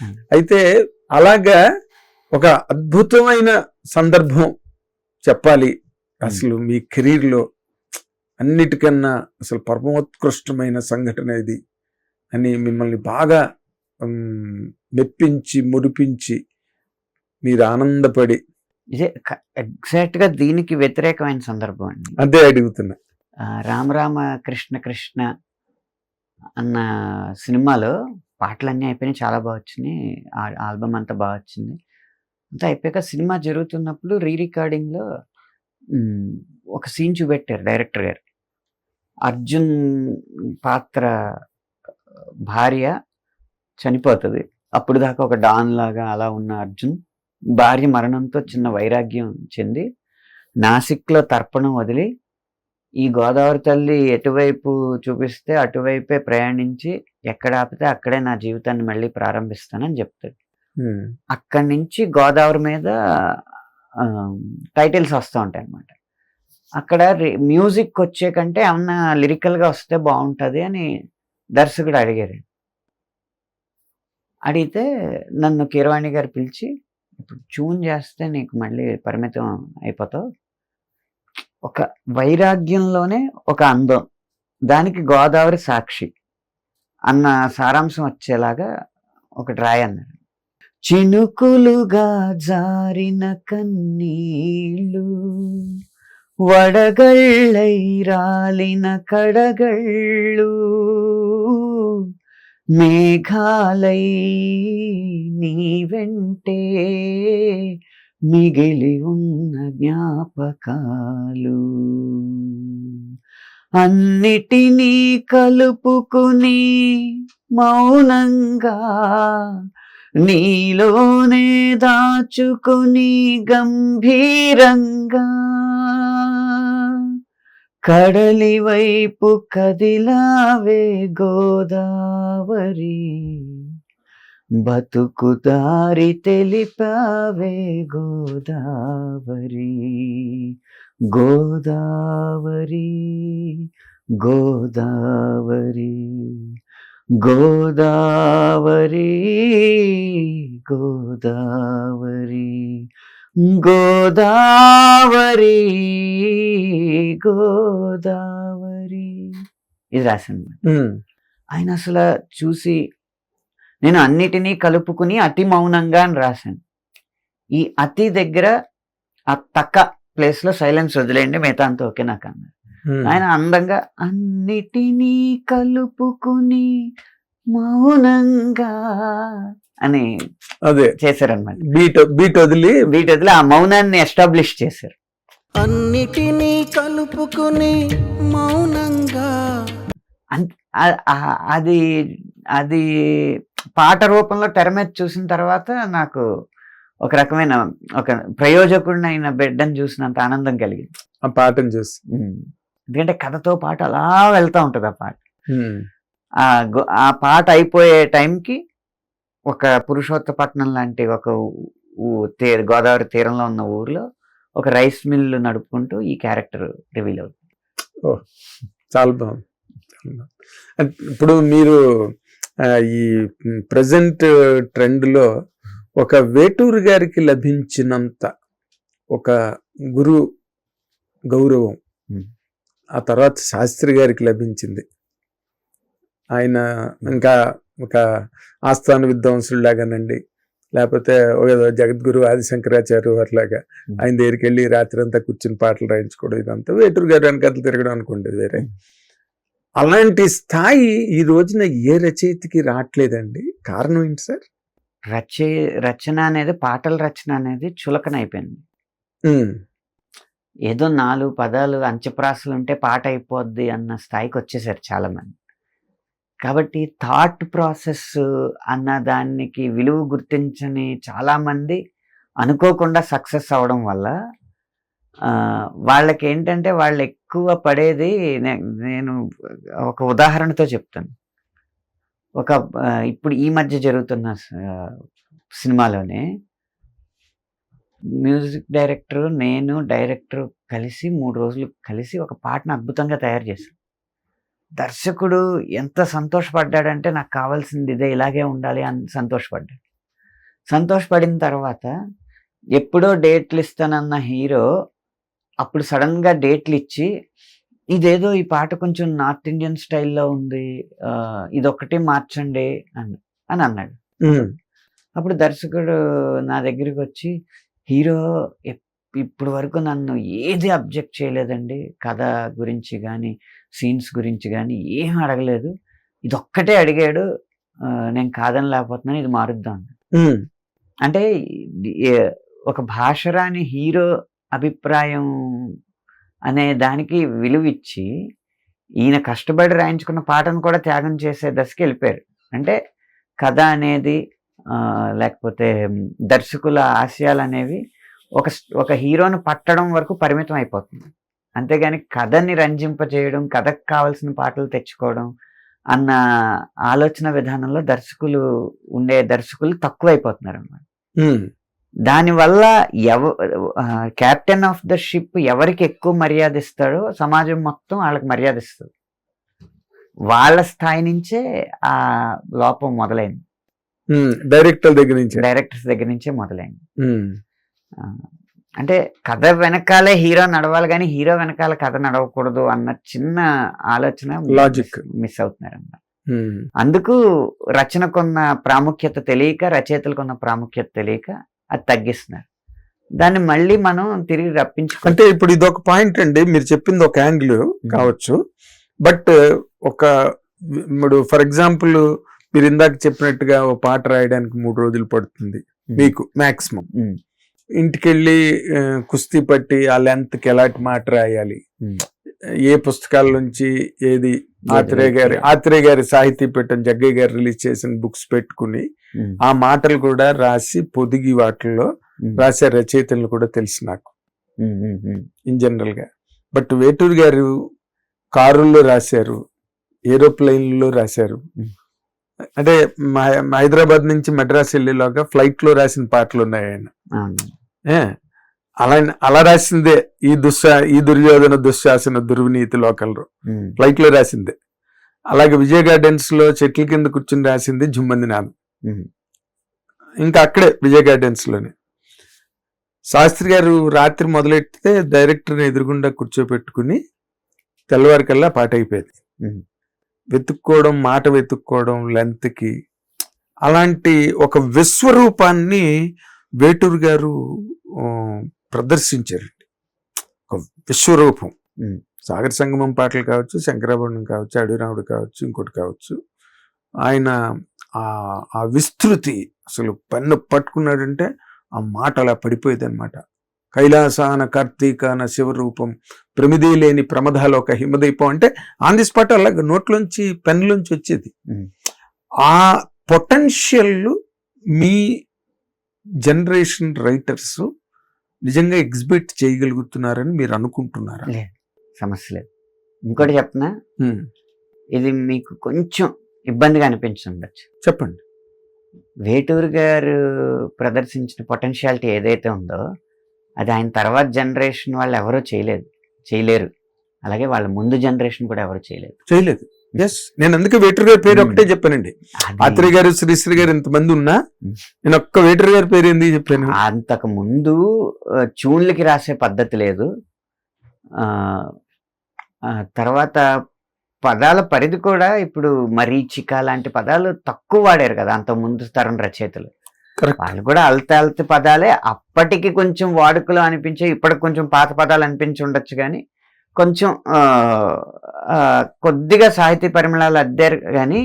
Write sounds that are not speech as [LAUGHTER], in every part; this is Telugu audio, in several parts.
Hmm. అయితే అలాగా ఒక అద్భుతమైన సందర్భం చెప్పాలి. అసలు మీ కెరీర్లో అన్నిటికన్నా అసలు పరమోత్కృష్టమైన సంఘటన ఇది అని మిమ్మల్ని బాగా మెప్పించి మురిపించి మీరు ఆనందపడి ఇదే ఎగ్జాక్ట్గా దీనికి వ్యతిరేకమైన సందర్భం అండి. అదే అడుగుతున్నా. ఆ, రామ రామ కృష్ణ కృష్ణ అన్న సినిమాలో పాటలన్నీ అయిపోయినాయి చాలా బాగా వచ్చినాయి. ఆల్బమ్ అంతా బాగా వచ్చింది. అంతా అయిపోయాక సినిమా జరుగుతున్నప్పుడు రీ రికార్డింగ్లో ఒక సీన్ చూపెట్టారు డైరెక్టర్ గారు. అర్జున్ పాత్ర భార్య చనిపోతుంది. అప్పుడు దాకా ఒక డాన్ లాగా అలా ఉన్న అర్జున్ భార్య మరణంతో చిన్న వైరాగ్యం చెంది నాసిక్లో తర్పణం వదిలి ఈ గోదావరి తల్లి ఎటువైపు చూపిస్తే అటువైపే ప్రయాణించి ఎక్కడ ఆపితే అక్కడే నా జీవితాన్ని మళ్ళీ ప్రారంభిస్తానని చెప్తాడు అక్కడి నుంచి గోదావరి మీద టైటిల్స్ వస్తూ ఉంటాయి అన్నమాట. అక్కడ మ్యూజిక్ వచ్చే కంటే ఏమన్నా లిరికల్గా వస్తే బాగుంటుంది అని దర్శకుడు అడిగారు. అడిగితే నన్ను కీరవాణి గారు పిలిచి ఇప్పుడు ట్యూన్ చేస్తే నీకు మళ్ళీ పరిమితం అయిపోతావు. ఒక వైరాగ్యంలోనే ఒక అందం. దానికి గోదావరి సాక్షి అన్న సారాంశం వచ్చేలాగా ఒకటి రాయన్నారు చినుకులుగా జారిన కన్నీళ్ళు వడగళ్ళై రాలిన కడగళ్ళు మేఘాలై నీ వెంటే మిగిలి ఉన్న జ్ఞాపకాలు. అన్నిటినీ కలుపుకుని మౌనంగా నీలోనే దాచుకుని గంభీరంగా కడలి వైపు కదిలావే గోదావరి. బతుకు దారి తెలిపావే గోదావరి గోదావరి గోదావరి గోదావరి గోదావరి గోదావరి గోదావరి. ఇది రాశాను ఉమ్, ఆయన అసలు చూసి నేను అన్నిటినీ కలుపుకుని అతి మౌనంగా అని రాశాను. ఈ అతి దగ్గర ఆ తక్క ప్లేస్లో సైలెన్స్ వదిలేయండి మిగతా అంతా ఓకే నాకు అన్నారు. ఆయన అందంగా అన్నిటినీ కలుపుకుని మౌనంగా అని అదే. చేశారనమాట బీట్ బీట్ వదిలి వీటి వదిలి ఆ మౌనాన్ని ఎస్టాబ్లిష్ చేశారు. అన్నిటినీ కలుపుకుని మౌనంగా. అది అది పాట రూపంలో తెర మీద చూసిన తర్వాత నాకు ఒక రకమైన ఒక ప్రయోజకుడినైన బిడ్డను చూసినంత ఆనందం కలిగింది. ఆ పాటను చూసి. ఎందుకంటే కథతో పాటు అలా వెళ్తా ఉంటుంది ఆ పాట. ఆ పాట అయిపోయే టైంకి ఒక పురుషోత్తపట్నం లాంటి ఒక ఊ- తే గోదావరి తీరంలో ఉన్న ఊర్లో ఒక రైస్ మిల్ నడుపుకుంటూ ఈ క్యారెక్టర్ రివీల్ అవుతుంది. చాలా బాగుంది. చాలా బాగుంది. అంటే ఇప్పుడు మీరు ఈ ప్రజెంట్ ట్రెండ్లో ఒక వేటూరు గారికి లభించినంత ఒక గురు గౌరవం. ఆ తర్వాత శాస్త్రి గారికి లభించింది. ఆయన ఇంకా ఒక ఆస్థాన విద్వాంసులాగానండి లేకపోతే ఏదో జగద్గురు ఆదిశంకరాచార్య Hmm. ఆయన దగ్గరికి వెళ్ళి రాత్రి అంతా కూర్చుని పాటలు రాయించుకోవడం ఇదంతా. వేటూరు గారు వెనకట్లు తిరగడం అనుకోండి వేరే. అలాంటి స్థాయి ఈ రోజున ఏ రచయితకి రావట్లేదండి కారణం ఏంటి సార్? రచే రచన అనేది పాటల రచన అనేది చులకన అయిపోయింది ఏదో నాలుగు పదాలు అంచెప్రాసలు ఉంటే పాట అయిపోద్ది అన్న స్థాయికి వచ్చేసారు చాలా మంది కాబట్టి థాట్ ప్రాసెస్ అన్న దానికి విలువ గుర్తించని చాలా మంది అనుకోకుండా సక్సెస్ అవడం వల్ల వాళ్ళకి ఏంటంటే వాళ్ళు ఎక్కువ పడేది నేను ఒక ఉదాహరణతో చెప్తాను. ఒక ఇప్పుడు ఈ మధ్య జరుగుతున్న సినిమాలోనే మ్యూజిక్ డైరెక్టర్ నేను డైరెక్టర్ కలిసి మూడు రోజులు కలిసి ఒక పాటను అద్భుతంగా తయారు చేశాను దర్శకుడు ఎంత సంతోషపడ్డాడంటే నాకు కావాల్సింది ఇదే ఇలాగే ఉండాలి అని సంతోషపడ్డాడు. సంతోషపడిన తర్వాత ఎప్పుడో డేట్లు ఇస్తానన్న హీరో అప్పుడు సడన్గా డేట్లు ఇచ్చి ఇదేదో ఈ పాట కొంచెం నార్త్ ఇండియన్ స్టైల్లో ఉంది ఇదొక్కటి మార్చండి అని అని అన్నాడు. అప్పుడు దర్శకుడు నా దగ్గరికి వచ్చి హీరో ఇప్పుడు వరకు నన్ను ఏది అబ్జెక్ట్ చేయలేదండి. కథ గురించి కానీ సీన్స్ గురించి కానీ ఏం అడగలేదు. ఇదొక్కటే అడిగాడు. నేను కాదని లేకపోతున్నాను ఇది మారుద్దాం అంటే ఒక భాష రాని హీరో అభిప్రాయం అనే దానికి విలువిచ్చి ఈయన కష్టపడి రాయించుకున్న పాటను కూడా త్యాగం చేసే దశకి వెళ్ళిపోయారు. అంటే కథ అనేది లేకపోతే దర్శకుల ఆశయాలు అనేవి ఒక ఒక హీరోను పట్టడం వరకు పరిమితం అయిపోతుంది. అంతేగాని కథని రంజింపజేయడం కథకు కావాల్సిన పాటలు తెచ్చుకోవడం అన్న ఆలోచన విధానంలో దర్శకులు ఉండే దర్శకులు తక్కువైపోతున్నారు అన్నమాట దానివల్ల ఎవ కెప్టెన్ ఆఫ్ ద షిప్ ఎవరికి ఎక్కువ మర్యాద ఇస్తాడో సమాజం మొత్తం వాళ్ళకి మర్యాద ఇస్తుంది. వాళ్ళ స్థాయి నుంచే ఆ లోపం మొదలైంది. డైరెక్టర్ దగ్గర నుంచి. డైరెక్టర్స్ దగ్గర నుంచే మొదలైంది. అంటే కథ వెనకాలే హీరో నడవాలి కానీ హీరో వెనకాల కథ నడవకూడదు అన్న చిన్న ఆలోచన Logic. మిస్ అవుతున్నారు అన్నమాట అందుకు రచనకున్న ప్రాముఖ్యత తెలియక రచయితలకున్న ప్రాముఖ్యత తెలియక అది తగ్గిస్తున్నారు. దాన్ని మళ్ళీ మనం తిరిగి రప్పించుకుంటే అంటే ఇప్పుడు ఇది ఒక పాయింట్ అండి. మీరు చెప్పింది ఒక యాంగిల్ కావచ్చు. బట్ ఒక ఇప్పుడు ఫర్ ఎగ్జాంపుల్ మీరు ఇందాక చెప్పినట్టుగా ఒక పాట రాయడానికి మూడు రోజులు పడుతుంది మీకు మాక్సిమం. ఇంటికెళ్ళి కుస్తీ పట్టి ఆ లెంత్కి ఎలాంటి మాట రాయాలి. ఏ పుస్తకాల నుంచి ఏది ఆత్రేయ గారి? ఆత్రేయ గారి సాహితీ పీఠం జగ్గయ్య గారు రిలీజ్ చేసిన బుక్స్ పెట్టుకుని. ఆ మాటలు కూడా రాసి పొదిగి వాటిల్లో. రాసే రచయితలు కూడా తెలుసు నాకు. ఇన్ జనరల్గా బట్ వేటూరు గారు కారుల్లో రాశారు ఏరోప్లైన్లో రాశారు. అంటే హైదరాబాద్ నుంచి మద్రాస్ వెళ్ళేలాగా ఫ్లైట్లో రాసిన పాటలు ఉన్నాయి ఆయన అలా అలా రాసిందే ఈ దుశ్శా ఈ దుర్యోధన దుశ్శాసన దుర్వినీతి లోకల్లో. ఫ్లైట్లో రాసిందే అలాగే విజయ గార్డెన్స్లో చెట్ల కింద కూర్చుని రాసింది జుమ్మంది నాదం. ఇంకా అక్కడే విజయ గార్డెన్స్లోనే శాస్త్రి గారు రాత్రి మొదలెట్టితే డైరెక్టర్ ఎదురుగుండా కూర్చోపెట్టుకుని తెల్లవారికల్లా పాట అయిపోయేది. వెతుక్కోవడం మాట వెతుక్కోవడం length కి అలాంటి ఒక విశ్వరూపాన్ని వేటూరు గారు ప్రదర్శించారండి ఒక విశ్వరూపం. సాగర సంగమం పాటలు కావచ్చు శంకరాభరణం కావచ్చు అడవిరాముడు కావచ్చు ఇంకోటి కావచ్చు ఆయన ఆ విస్తృతి అసలు పెన్ను పట్టుకున్నాడంటే ఆ మాట అలా పడిపోయేది అనమాట కైలాసాన కార్తీకాన శివరూపం ప్రమిది లేని ప్రమదాలు ఒక హిమదీపం అంటే ఆన్ ది స్పాట్ అలా నోట్లోంచి పెన్లోంచి వచ్చేది. ఆ పొటెన్షియల్ మీ జనరేషన్ రైటర్స్ నిజంగా ఎగ్జిబిట్ చేయగలుగుతున్నారని మీరు అనుకుంటున్నారా? లేదు సమస్య లేదు. ఇంకోటి చెప్పనా? ఉమ్, ఇది మీకు కొంచెం ఇబ్బందిగా అనిపించుండొచ్చు చెప్పండి. వేటూరు గారు ప్రదర్శించిన పొటెన్షియాలిటీ ఏదైతే ఉందో అది ఆయన తర్వాత జనరేషన్ వాళ్ళు ఎవరూ చేయలేదు చేయలేరు. అలాగే వాళ్ళ ముందు జనరేషన్ కూడా ఎవరు చేయలేదు. చేయలేదు. ఎస్ నేను అందుకే వేటర్ గారి పేరు. ఒకటే చెప్పానండి అది ఆత్రేయ గారు శ్రీశ్రీ గారు ఇంతమంది ఉన్నా. నేను ఒక్క వేటర్ గారి పేరు ఎందుకు చెప్పాను అంతకు ముందు ఆ, ట్యూన్లకి రాసే పద్ధతి లేదు తర్వాత పదాల పరిధి కూడా ఇప్పుడు మరీచిక లాంటి పదాలు తక్కువ వాడారు కదా అంత ముందు తరం రచయితలు వాళ్ళు కూడా అల్త అల్త పదాలే అప్పటికి కొంచెం వాడుకలో అనిపించే ఇప్పటికి కొంచెం పాత పదాలు అనిపించి ఉండొచ్చు కానీ కొంచెం కొద్దిగా సాహితీ పరిమళాలు అద్దారు కానీ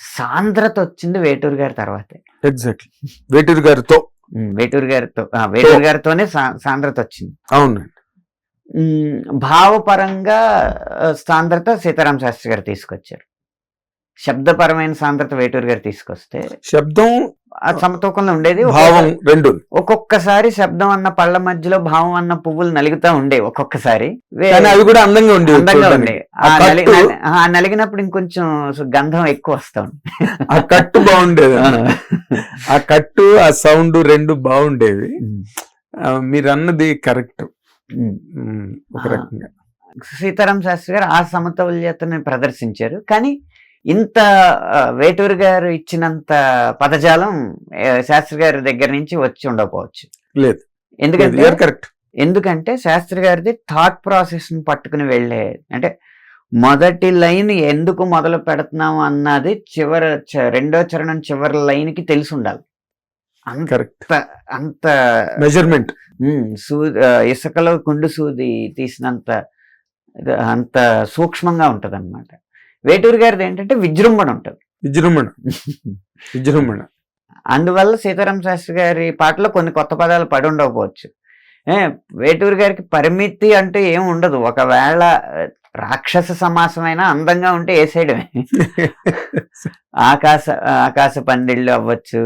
సాంద్రత వచ్చింది వేటూరు గారి తర్వాతే. ఎగ్జాక్ట్లీ. వేటూరు గారితో. వేటూరు గారితో వేటూరు గారితోనే సాంద్రత వచ్చింది. అవునండి. భావపరంగా సాంద్రత సీతారాం శాస్త్రి గారు తీసుకొచ్చారు. శబ్దపరమైన సాంద్రత వేటూరు గారు తీసుకొస్తే శబ్దం ఆ సమతూకంలో ఉండేది. భావం రెండు. ఒక్కొక్కసారి శబ్దం అన్న పళ్ళ మధ్యలో భావం అన్న పువ్వులు నలుగుతా ఉండే ఒక్కొక్కసారి. అవి కూడా అందంగా ఉండేవి అందంగా. ఉండే ఆ నలిగినప్పుడు ఇంకొంచెం గంధం ఎక్కువ వస్తా ఆ కట్టు బాగుండేది ఆ. కట్టు ఆ సౌండ్ రెండు బాగుండేవి. మీరు అన్నది కరెక్ట్. ఒక. రకంగా. సీతారాం శాస్త్రి గారు ఆ సమతౌల్యతని ప్రదర్శించారు. కానీ ఇంత వేటూరు గారు ఇచ్చినంత పదజాలం శాస్త్రి గారి దగ్గర నుంచి వచ్చి ఉండకపోవచ్చు. లేదు. ఎందుకంటే కరెక్ట్ ఎందుకంటే శాస్త్రి గారిది థాట్ ప్రాసెస్ని పట్టుకుని వెళ్ళే అంటే మొదటి లైన్ ఎందుకు మొదలు పెడుతున్నాం అన్నది చివరి రెండో చరణం చివరి లైన్కి తెలిసి ఉండాలి. అంత అంత మెజర్మెంట్ ఇసుకలో కుండు సూది తీసినంత అంత సూక్ష్మంగా ఉంటది అనమాట వేటూరు గారిది ఏంటంటే విజృంభణ ఉంటది. విజృంభణ. విజృంభణ. అందువల్ల సీతారాం శాస్త్రి గారి పాటలో కొన్ని కొత్త పదాలు పడి ఉండకపోవచ్చు. ఏ వేటూరు గారికి పరిమితి అంటూ ఏం ఉండదు. ఒకవేళ రాక్షస సమాసమైనా అందంగా ఉంటే వేసేయడమే [LAUGHS] ఆకాశ ఆకాశ పందిళ్ళు అవ్వచ్చు.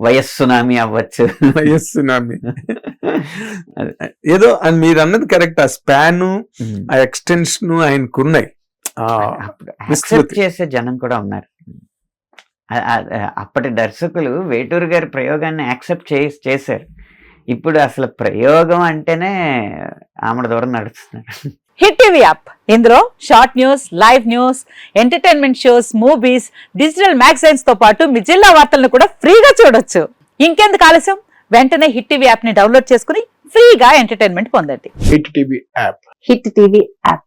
వయస్సునామీ అవ్వచ్చు. వయస్సునామి [LAUGHS] ఏదో మీరు అన్నది కరెక్ట్. ఆ స్పాన్ ఆ ఎక్స్టెన్షన్ ఆయనకు ఉన్నాయి ఆ, యాక్సెప్ట్. చేసే జనం కూడా ఉన్నారు. అప్పటి దర్శకులు వేటూరు గారి ప్రయోగాన్ని యాక్సెప్ట్ చే చేశారు. ఇప్పుడు అసలు ప్రయోగం అంటేనే ఆమెడ దూరం నడుస్తున్నారు. Hit TV app. ఇందులో short news live news entertainment shows movies digital మ్యాగజైన్స్తో పాటు మీ జిల్లా వార్తలను కూడా ఫ్రీగా చూడొచ్చు. ఇంకెందుకు ఆలస్యం? వెంటనే హిట్ టీవీ యాప్ని డౌన్లోడ్ చేసుకుని ఫ్రీగా ఎంటర్టైన్మెంట్ పొందండి. Hit TV app. Hit TV app.